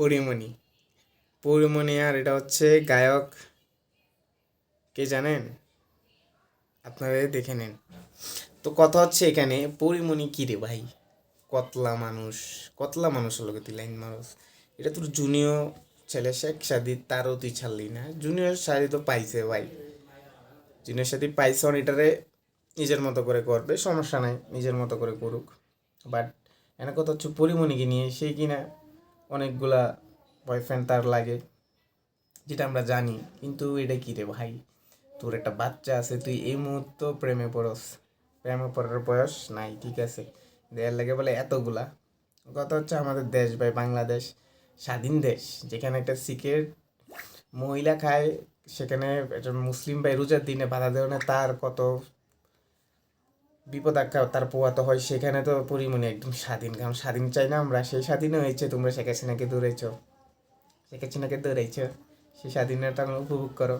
পরিমণি। পরিমণি আর এটা হচ্ছে গায়ক। কে জানেন? আপনারা দেখে নেন। তো কথা হচ্ছে এখানে, পরিমণি কী রে ভাই? কতলা মানুষ কতলা মানুষ হলো তুই, লাইন মানুষ এটা তোর জুনিয়র ছেলে, শেখ সাদি তারও তুই ছাড়লি না। জুনিয়র সাদি তো পাইছে ভাই। জুনিয়র সাদি পাইছে অন এটারে নিজের মতো করে করবে, সমস্যা নাই, নিজের মতো করে করুক। বাট এনে কথা হচ্ছে পরিমণিকে নিয়ে, সে কিনা অনেকগুলা বয়ফ্রেন্ড তার লাগে, যেটা আমরা জানি। কিন্তু এটা কী রে ভাই? তোর একটা বাচ্চা আছে, তুই এই মুহূর্ত প্রেমে পড়স। প্রেমে পড়ার বয়স নাই, ঠিক আছে? দেয়ার লাগে বলে এতগুলা। কথা হচ্ছে আমাদের দেশ ভাই, বাংলাদেশ। স্বাধীন দেশ, যেখানে একটা সিকের মহিলা খায়, সেখানে একটা মুসলিম ভাই রোজার দিনে বাধা দেওয়া তার কত বিপদ আখ্যা তার পোয়াতে হয়, সেখানে তো পরিমণি একদম স্বাধীন। কারণ স্বাধীন চাই না আমরা সেই স্বাধীন হয়েছে, তোমরা শেখ হাসিনাকে দৌড়েছ শেখ হাসিনাকে দৌড়েছ সেই স্বাধীনতা উপভোগ করো।